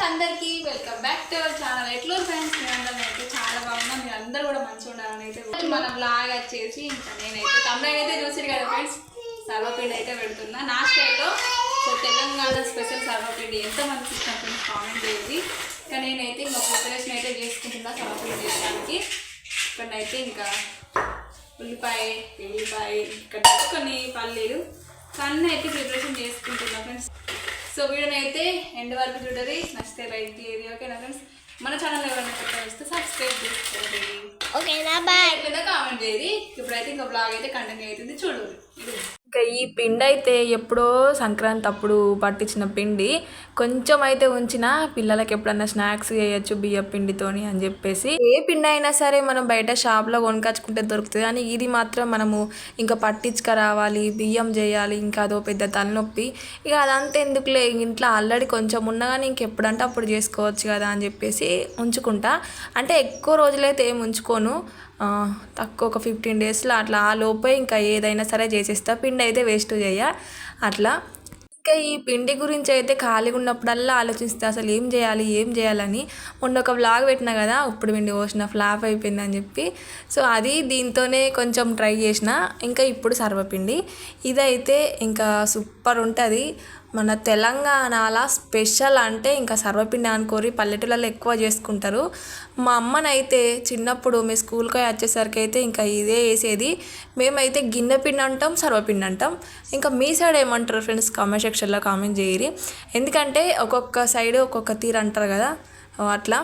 Friends అందరికీ welcome back to our channel. ఎట్లో friends? మీ అందరం అయితే చాలా బాగున్నాం. మీరు అందరూ కూడా మంచిగా ఉండాలని అయితే మన బ్లాగ్ వచ్చేసి ఇంకా నేనైతే తమిళ అయితే చూసారు కదా ఫ్రెండ్స్? సర్వపిండి అయితే పెడుతున్నా. నా స్టైల్లో సో తెలంగాణ స్పెషల్ సర్వపిండి. ఎంత మంది ఇష్టం ఫ్రెండ్స్? కామెంట్ చేయండి. ఇంకా నేనైతే ఇంకా ప్రిపరేషన్ అయితే చేసుకుంటున్నా సర్వపిండి చేయడానికి. ఇక్కడైతే ఇంకా ఉల్లిపాయ ఎల్లిపాయ ఇక్కడ కొన్ని పల్లీలు. అన్నీ అయితే ప్రిపరేషన్ చేసుకుంటున్నా ఫ్రెండ్స్. సో వీడియోని అయితే ఎండ్ వరకు చూడరి నచ్చితే లైక్ చేయదు ఓకేనా ఫ్రెండ్స్ మన ఛానల్ ఎవరైనా కొత్త వస్తే సబ్స్క్రైబ్ చేసుకోండి. ఓకేనా బాయ్ ఎట్లయినా కామెంట్ చేయది ఇప్పుడైతే ఇంకా బ్లాగ్ అయితే కంటిన్యూ అవుతుంది చూడు ఇంకా ఈ పిండి అయితే ఎప్పుడో సంక్రాంతి అప్పుడు పట్టించిన పిండి. కొంచెం అయితే ఉంచిన పిల్లలకి ఎప్పుడన్నా స్నాక్స్ చేయొచ్చు బియ్య పిండితోని అని చెప్పేసి. ఏ పిండి అయినా సరే మనం బయట షాప్లో కొనుకొచ్చుకుంటే దొరుకుతుంది. కానీ ఇది మాత్రం మనము ఇంకా పట్టించుక రావాలి బియ్యం చేయాలి ఇంకా అదో పెద్ద తలనొప్పి. ఇక అదంతా ఎందుకులే ఇంట్లో ఆల్రెడీ కొంచెం ఉన్నా కానీ ఇంకెప్పుడంటే అప్పుడు చేసుకోవచ్చు కదా అని చెప్పేసి ఉంచుకుంటా. అంటే ఎక్కువ రోజులైతే ఏం ఉంచుకోను. తక్కువ ఒక ఫిఫ్టీన్ డేస్లో అట్లా ఆ లోపే ఇంకా ఏదైనా సరే చేసేస్తా. పిండి అయితే వేస్ట్ చేయ. అట్లా. ఇంకా ఈ పిండి గురించి అయితే ఖాళీగా ఉన్నప్పుడల్లా ఆలోచిస్తే. అసలు ఏం చేయాలి ఏం చేయాలని. మొన్న ఒక బ్లాగ్ పెట్టినా కదా ఇప్పుడు పిండి పోసిన ఫ్లాప్ అయిపోయింది అని చెప్పి. సో అది దీంతోనే కొంచెం ట్రై చేసిన. ఇంకా ఇప్పుడు సర్వపిండి. ఇదైతే ఇంకా సూపర్ ఉంటుంది మన తెలంగాణల స్పెషల్ అంటే ఇంకా సర్వపిండి అనుకోరి పల్లెటూళ్ళలో ఎక్కువ చేసుకుంటారు. మా అమ్మనైతే చిన్నప్పుడు మీ స్కూల్కి వచ్చేసరికి అయితే ఇంకా ఇదే వేసేది మేమైతే గిన్నె పిండి అంటాం సర్వపిండి అంటాం. ఇంకా మీ సైడ్ ఏమంటారు ఫ్రెండ్స్? కామెంట్ సెక్షన్లో కామెంట్ చేయరి ఎందుకంటే ఒక్కొక్క సైడ్ ఒక్కొక్క తీరు అంటారు కదా? అట్లా.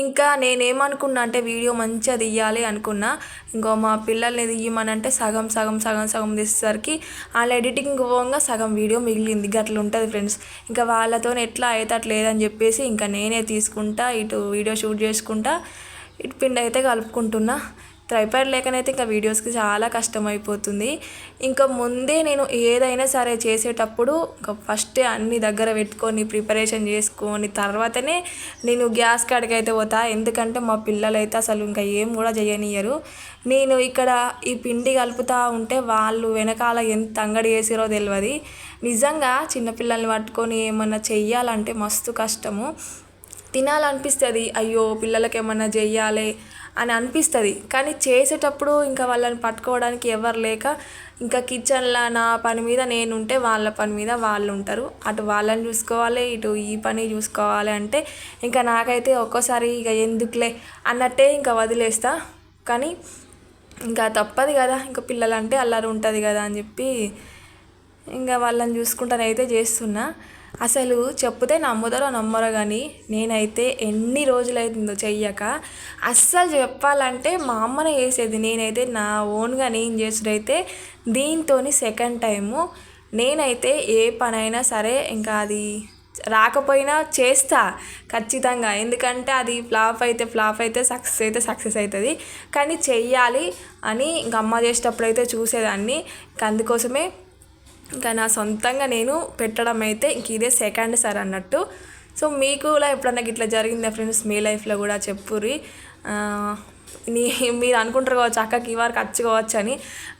ఇంకా నేనేమనుకున్నా అంటే వీడియో మంచిగా తీయాలి అనుకున్నా ఇంకో మా పిల్లల్ని తీయమని అంటే సగం సగం సగం సగం తీసేసరికి వాళ్ళ ఎడిటింగ్ పోగా సగం వీడియో మిగిలింది. గట్ల ఉంటుంది ఫ్రెండ్స్. ఇంకా వాళ్ళతో ఎట్లా అయితే అట్లా లేదని చెప్పేసి ఇంకా నేనే తీసుకుంటా ఇటు వీడియో షూట్ చేసుకుంటా ఇటు పిండి అయితే కలుపుకుంటున్నా. ట్రైపాడ్ లేకనైతే ఇంకా వీడియోస్కి చాలా కష్టం అయిపోతుంది ఇంకా ముందే నేను ఏదైనా సరే చేసేటప్పుడు ఇంకా ఫస్ట్ అన్ని దగ్గర పెట్టుకొని ప్రిపరేషన్ చేసుకొని తర్వాతనే నేను గ్యాస్ కాడికి అయితే పోతా. ఎందుకంటే మా పిల్లలు అయితే అసలు ఇంకా ఏం కూడా చేయనియరు. నేను ఇక్కడ ఈ పిండి కలుపుతూ ఉంటే వాళ్ళు వెనకాల ఎంత అంగడి వేసిరో తెలియదు నిజంగా చిన్నపిల్లల్ని పట్టుకొని ఏమన్నా చెయ్యాలంటే మస్తు కష్టము. తినాలనిపిస్తుంది అయ్యో పిల్లలకి ఏమన్నా చెయ్యాలి అని అనిపిస్తుంది. కానీ చేసేటప్పుడు ఇంకా వాళ్ళని పట్టుకోవడానికి ఎవరు లేక ఇంకా కిచెన్లో నా పని మీద నేను ఉంటే వాళ్ళ పని మీద వాళ్ళు ఉంటారు అటు వాళ్ళని చూసుకోవాలి ఇటు ఈ పని చూసుకోవాలి అంటే ఇంకా నాకైతే ఒక్కోసారి ఇక ఎందుకులే అన్నట్టే ఇంకా వదిలేస్తా. కానీ ఇంకా తప్పదు కదా ఇంకా పిల్లలంటే అల్లరి ఉంటుంది కదా అని చెప్పి ఇంకా వాళ్ళని చూసుకుంటానైతే చేస్తున్నా. అసలు చెప్తే నమ్ముతారో నమ్మరో కానీ నేనైతే ఎన్ని రోజులైతుందో చెయ్యక అస్సలు చెప్పాలంటే మా అమ్మనే చేసేది. నేనైతే నా ఓన్గా నేను చేసుడైతే దీంతో సెకండ్ టైము. నేనైతే ఏ పనైనా సరే ఇంకా అది రాకపోయినా చేస్తా ఖచ్చితంగా. ఎందుకంటే అది ఫ్లాప్ అయితే ఫ్లాప్ అయితే సక్సెస్ అయితే సక్సెస్ అవుతుంది కానీ చెయ్యాలి అని ఇంక అమ్మ చేసేటప్పుడు అయితే చూసేదాన్ని అందుకోసమే ఇంకా నా సొంతంగా నేను పెట్టడం అయితే ఇంక ఇదే సెకండ్ సార్ అన్నట్టు. సో మీకు కూడా ఎప్పుడన్నా ఇట్లా జరిగిందా ఫ్రెండ్స్ మీ లైఫ్లో కూడా చెప్పుర్రి. నీ మీరు అనుకుంటారు కావచ్చు అక్కకి ఈ వారికి వచ్చుకోవచ్చు అని.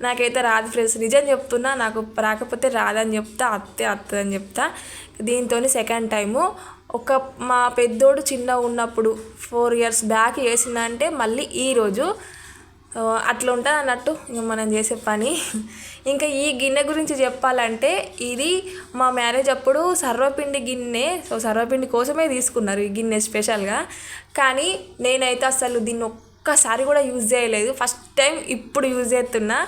నాకైతే రాదు ఫ్రెండ్స్ నిజం చెప్తున్నా నాకు రాకపోతే రాదని చెప్తా అత్తే అత్తదని చెప్తా. దీంతో సెకండ్ టైము ఒక మా పెద్దోడు చిన్న ఉన్నప్పుడు ఫోర్ ఇయర్స్ బ్యాక్ చేసిందంటే మళ్ళీ ఈరోజు అట్లా ఉంటుంది అన్నట్టు ఇంక మనం చేసే పని. ఇంకా ఈ గిన్నె గురించి చెప్పాలంటే ఇది మా మ్యారేజ్ అప్పుడు సర్వపిండి గిన్నె సో సర్వపిండి కోసమే తీసుకున్నారు ఈ గిన్నె స్పెషల్గా. కానీ నేనైతే అసలు దీన్ని ఒక్కసారి కూడా యూజ్ చేయలేదు. ఫస్ట్ టైం ఇప్పుడు యూజ్ చేస్తున్నా.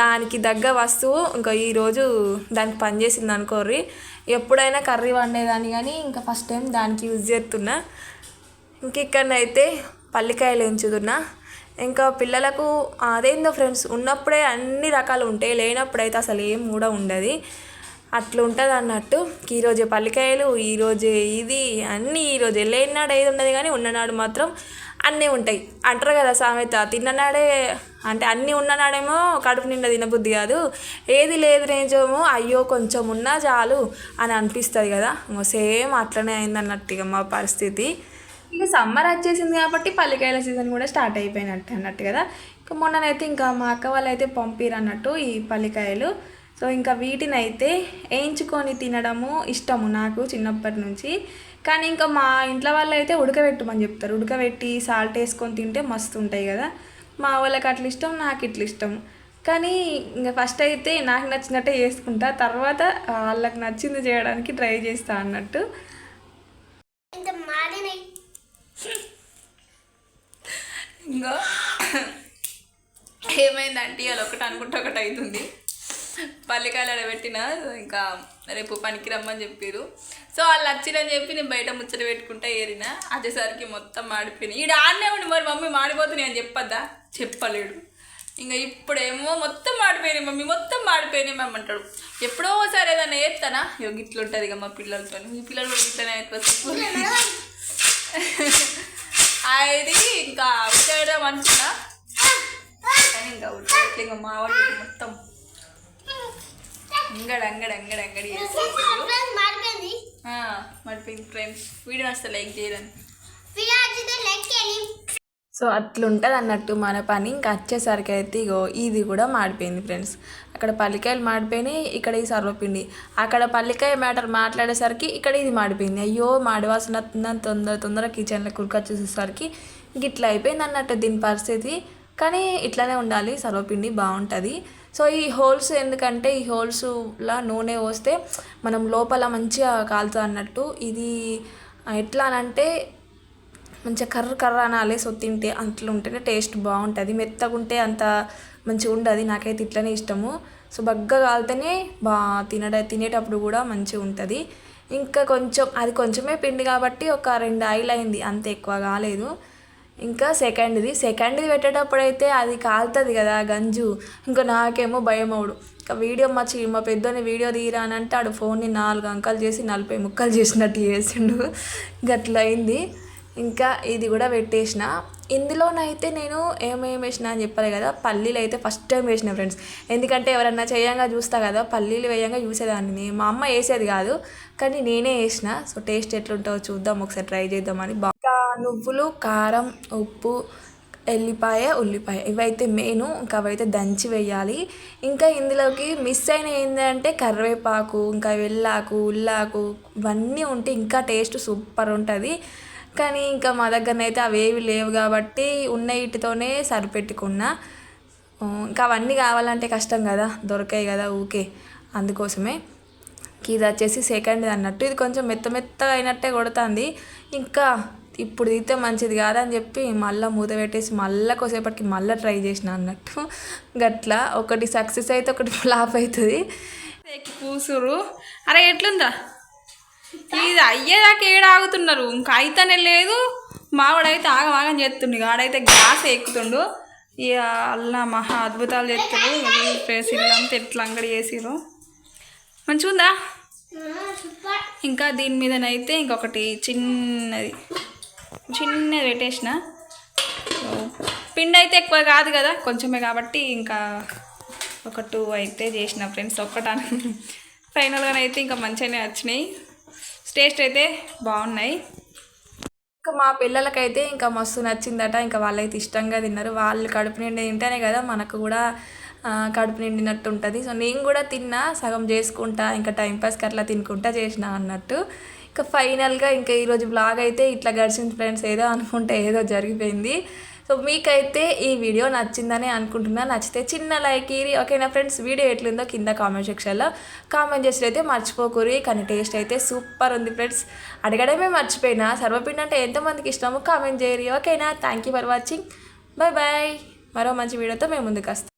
దానికి తగ్గ వస్తువు ఇంకా ఈరోజు దానికి పనిచేసింది అనుకోర్రి. ఎప్పుడైనా కర్రీ వండేదాన్ని కానీ ఇంకా ఫస్ట్ టైం దానికి యూజ్ చేస్తున్నా. ఇంక ఇక్కడనైతే పల్లికాయలు ఎంచుతున్నా. ఇంకా పిల్లలకు అదేందో ఫ్రెండ్స్ ఉన్నప్పుడే అన్ని రకాలు ఉంటాయి. లేనప్పుడైతే అసలు ఏం కూడా ఉండదు. అట్లా ఉంటుంది అన్నట్టు. ఈరోజు పల్లికాయలు ఈరోజు ఇది అన్నీ ఈరోజు. లేనినాడు ఏది ఉండదు కానీ ఉన్ననాడు మాత్రం అన్నీ ఉంటాయి. అంటారు కదా సామెత తిన్ననాడే అంటే అన్నీ ఉన్ననాడేమో కడుపు నిండా తినబుద్ధి కాదు. ఏది లేదు నేజేమో అయ్యో కొంచెం ఉన్నా చాలు అని అనిపిస్తుంది కదా. సేమ్ అట్లనే అయింది అన్నట్టు ఇక మా పరిస్థితి. ఇక సమ్మర్ వచ్చేసింది కాబట్టి పల్లికాయల సీజన్ కూడా స్టార్ట్ అయిపోయినట్టు అన్నట్టు కదా. ఇంకా మొన్ననైతే ఇంకా మా అక్క వాళ్ళు అయితే పంపిరు అన్నట్టు ఈ పల్లికాయలు. సో ఇంకా వీటిని అయితే వేయించుకొని తినడము ఇష్టము నాకు చిన్నప్పటి నుంచి. కానీ ఇంకా మా ఇంట్లో వాళ్ళు అయితే ఉడకబెట్టమని చెప్తారు. ఉడకబెట్టి సాల్ట్ వేసుకొని తింటే మస్తు ఉంటాయి కదా. మా వాళ్ళకి అట్లా ఇష్టం నాకు ఇట్లా ఇష్టం. కానీ ఇంకా ఫస్ట్ అయితే నాకు నచ్చినట్టే చేసుకుంటా. తర్వాత వాళ్ళకి నచ్చింది చేయడానికి ట్రై చేస్తా అన్నట్టు. ఇంకా ఏమైందంటే ఇవాళ ఒకటి అనుకుంటే ఒకటి అవుతుంది. పల్లికాయలు ఆడబెట్టిన ఇంకా రేపు పనికి రమ్మని చెప్పారు సో వాళ్ళు వచ్చిరని చెప్పి నేను బయట ముచ్చట పెట్టుకుంటా ఏరిన. వచ్చేసరికి మొత్తం మాడిపోయినాయి ఈడ ఆడనే ఉండి మరి మమ్మీ మాడిపోతున్నాయి అని చెప్పద్దా? చెప్పలేడు. ఇంకా ఇప్పుడేమో మొత్తం మాడిపోయినాయి మమ్మీ మొత్తం మాడిపోయినాయి మమ్మీ అంటాడు. ఎప్పుడో ఒకసారి ఏదైనా ఏస్తానా ఇట్లా ఉంటుంది ఇక మా పిల్లలతో మీ పిల్లలు ఇట్లనే అది ఇంకా ఉడకడం అనుకున్నా. కానీ ఇంకా ఉడకట్లే ఇంకా మా వాళ్ళు మొత్తం అంగడి అంగడి అంగడి అంగడి మాడిపోయింది ఫ్రెండ్స్ వీడియో వస్తే లైక్ చేయరని. సో అట్లుంటుంది అన్నట్టు మన పని ఇంకా వచ్చేసరికి అయితే ఇగో ఇది కూడా మాడిపోయింది ఫ్రెండ్స్. అక్కడ పల్లికాయలు మాడిపోయినాయి ఇక్కడ ఈ సర్వపిండి. అక్కడ పల్లికాయ మ్యాటర్ మాట్లాడేసరికి ఇక్కడ ఇది మాడిపోయింది. అయ్యో మాడివాసన వస్తుందని తొందర తొందర కిచెన్లో కురికొచ్చేసేసరికి ఇట్లా అయిపోయింది అన్నట్టు దీని పరిస్థితి. కానీ ఇట్లానే ఉండాలి సర్వపిండి బాగుంటుంది. సో ఈ హోల్స్ ఎందుకంటే ఈ హోల్స్లా నూనె పోస్తే మనం లోపల మంచిగా కాలుతుంది అన్నట్టు ఇది ఎట్లా అంటే మంచిగా కర్ర కర్ర అనాలి సో తింటే అట్లా ఉంటేనే టేస్ట్ బాగుంటుంది. మెత్తగా ఉంటే అంత మంచిగా ఉండదు. నాకైతే ఇట్లనే ఇష్టము. సో బగ్గ కాలితేనే బా తినడ తినేటప్పుడు కూడా మంచిగా ఉంటుంది. ఇంకా కొంచెం అది కొంచెమే పిండి కాబట్టి ఒక రెండు ఆయిల్ అయింది. అంత ఎక్కువ కాలేదు. ఇంకా సెకండ్ది. సెకండ్ది పెట్టేటప్పుడు అయితే అది కాలుతుంది కదా గంజు. ఇంకా నాకేమో భయం అవుడు. ఇంకా వీడియో మా చి మా పెద్దోని వీడియో తీయరా అని అంటే ఆడు ఫోన్ని నాలుగు అంకలు చేసి నలభై ముక్కలు చేసినట్టు చేసిండు. గట్ల అయింది. ఇంకా ఇది కూడా పెట్టేసిన. ఇందులోనైతే నేను ఏమేమి వేసిన అని చెప్పాలి కదా పల్లీలు అయితే ఫస్ట్ టైం వేసిన ఫ్రెండ్స్ ఎందుకంటే ఎవరన్నా చేయంగా చూస్తా కదా పల్లీలు వేయంగా చూసేదాన్ని. మా అమ్మ వేసేది కాదు కానీ నేనే వేసిన. సో టేస్ట్ ఎట్లుంటుందో చూద్దాం ఒకసారి ట్రై చేద్దామని. బాగా నువ్వులు కారం ఉప్పు ఎల్లిపాయ ఉల్లిపాయ. ఇవైతే మెయిన్ ఇంకా అవైతే దంచి వేయాలి. ఇంకా ఇందులోకి మిస్ అయిన ఏంటంటే కరివేపాకు ఇంకా వెల్లాకు ఉల్లాకు ఇవన్నీ ఉంటే ఇంకా టేస్ట్ సూపర్ ఉంటుంది. కానీ ఇంకా మా దగ్గరనైతే అవేవి లేవు కాబట్టి ఉన్న వీటితోనే సరిపెట్టుకున్నా. ఇంకా అవన్నీ కావాలంటే కష్టం కదా దొరకాయి కదా ఊకే. అందుకోసమే ఇది వచ్చేసి సెకండ్ అన్నట్టు. ఇది కొంచెం మెత్త మెత్తగా అయినట్టే కొడుతుంది. ఇంకా ఇప్పుడు తీస్తే మంచిది కాదని చెప్పి మళ్ళీ మూత పెట్టేసి మళ్ళీ కొద్దిసేపటికి మళ్ళీ ట్రై చేసిన అన్నట్టు. గట్లా ఒకటి సక్సెస్ అయితే ఒకటి ఫ్లాప్ అవుతుంది. కూసురు. అరే ఎట్లుందా? ఇది అయ్యేదాకా ఏడాగుతున్నారు ఇంకా అయితేనే లేదు. మావాడైతే ఆగమాగం ఆగం చేస్తుండు. ఆడైతే గ్యాస్ ఎక్కుతుండు. ఇక అల్లా మహా అద్భుతాలు చేస్తారు ఫ్రెండ్స్ ఇల్లంతా ఎట్లా అంగడి చేసిరు మంచిగా ఉందా? ఇంకా దీని మీదనైతే ఇంకొకటి చిన్నది. చిన్నది పెట్టేసిన. పిండి అయితే ఎక్కువ కాదు కదా? కొంచెమే కాబట్టి ఇంకా ఒక టూ అయితే చేసిన ఫ్రెండ్స్ ఒక్కటాను ఫైనల్గానైతే ఇంకా మంచిగానే వచ్చినాయి. టేస్ట్ అయితే బాగున్నాయి. ఇంకా మా పిల్లలకైతే ఇంకా మస్తు నచ్చిందట. ఇంకా వాళ్ళైతే ఇష్టంగా తిన్నారు. వాళ్ళు కడుపు నిండి తింటేనే కదా మనకు కూడా కడుపు నిండినట్టు ఉంటుంది. సో నేను కూడా తిన్నా సగం చేసుకుంటా ఇంకా టైంపాస్కి అట్లా తినుకుంటా చేసిన అన్నట్టు. ఇంకా ఫైనల్గా ఇంకా ఈరోజు బ్లాగ్ అయితే ఇట్లా గడిచింది ఫ్రెండ్స్. ఏదో అనుకుంటే ఏదో జరిగిపోయింది. సో మీకైతే ఈ వీడియో నచ్చిందని అనుకుంటున్నా. నచ్చితే చిన్న లైక్ ఇరి. ఓకేనా ఫ్రెండ్స్? వీడియో ఎట్లుందో కింద కామెంట్ సెక్షన్లో కామెంట్ చేసి అయితే మర్చిపోకూరి. కానీ టేస్ట్ అయితే సూపర్ ఉంది ఫ్రెండ్స్. అడగడమే మర్చిపోయినా. సర్వపిండి అంటే ఎంతమందికి ఇష్టమో కామెంట్ చేయరు. ఓకేనా? Thank you for watching. Bye bye మరో మంచి వీడియోతో మేము ముందుకు వస్తాం.